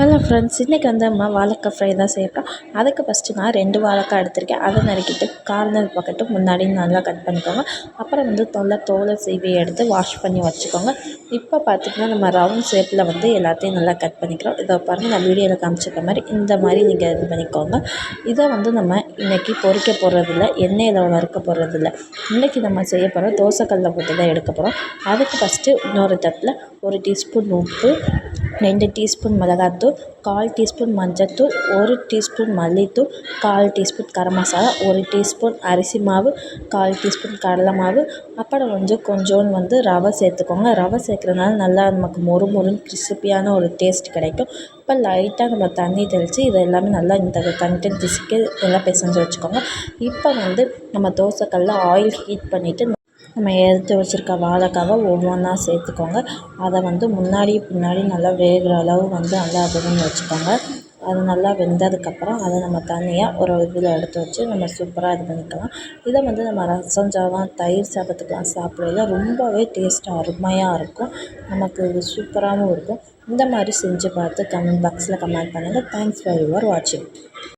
Hello friends இன்றைக்கி வந்து நம்ம வாழைக்காய் ஃப்ரை தான் செய்யப்போம் அதுக்கு ஃபஸ்ட்டு நான் ரெண்டு வாழைக்காய் எடுத்திருக்கேன். அதை நறுக்கிட்டு கார்னர் பக்கெட்டு முன்னாடி நல்லா கட் பண்ணிக்கோங்க. அப்புறம் வந்து தொல்லை தோலை சீவி எடுத்து வாஷ் பண்ணி வச்சுக்கோங்க. இப்போ பார்த்திங்கன்னா நம்ம ரவுண்ட் ஷேப்பில் வந்து எல்லாத்தையும் நல்லா கட் பண்ணிக்கிறோம். இதை பாருங்கள் நான் வீடியோவில் காமிச்சிருக்க மாதிரி இந்த மாதிரி நீங்கள் இது பண்ணிக்கோங்க. இதை வந்து நம்ம இன்றைக்கி பொரிக்க போகிறதில்ல எண்ணெயில் வறுக்க போகிறதில்ல இன்றைக்கி நம்ம செய்ய போகிற தோசைக்கல்லை போட்டு தான் எடுக்க போகிறோம் அதுக்கு ஃபஸ்ட்டு இன்னொரு தட்டில் ஒரு டீஸ்பூன் உப்பு ரெண்டு டீஸ்பூன் மிளகாத்தூள் கால் டீஸ்பூன் மஞ்சள்தூள் ஒரு டீஸ்பூன் மல்லித்தூள் கால் டீஸ்பூன் கரம் மசாலா ஒரு டீஸ்பூன் அரிசி மாவு கால் டீஸ்பூன் கடலை மாவு. அப்புறம் வந்து கொஞ்சோண்டு வந்து ரவை சேர்த்துக்கோங்க. ரவை சேர்க்குறதுனால நல்லா நமக்கு மொறு மொறுன்னு கிறிஸ்பியான ஒரு டேஸ்ட் கிடைக்கும். இப்போ லைட்டாக நம்ம தண்ணி தெளித்து இது எல்லாமே நல்லா இந்த கன்சிஸ்டன்சிக்கு நல்லா பிசைஞ்சு வச்சுக்கோங்க. இப்போ வந்து நம்ம தோசைக்கல்லில் ஆயில் ஹீட் பண்ணிவிட்டு நம்ம எடுத்து வச்சுருக்க வாழைக்காவை ஒவ்வொன்றா சேர்த்துக்கோங்க. அதை வந்து முன்னாடி பின்னாடி நல்லா வேகிற அளவு வந்து நல்லா அதுன்னு வச்சுக்கோங்க. அது நல்லா வெந்ததுக்கப்புறம் அதை நம்ம தனியாக ஒரு இதில் எடுத்து வச்சு நம்ம சூப்பராக இது பண்ணிக்கலாம். இதை வந்து நம்ம ரசம் சாதம் தயிர் சாதத்துக்கெலாம் சாப்பிடல ரொம்பவே டேஸ்ட்டாக அருமையாக இருக்கும். நமக்கு இது சூப்பராகவும் இருக்கும். இந்த மாதிரி செஞ்சு பார்த்து கமெண்ட் பாக்ஸில் கமெண்ட் பண்ணுங்கள் தேங்க்ஸ் ஃபார் யுவர் வாட்சிங்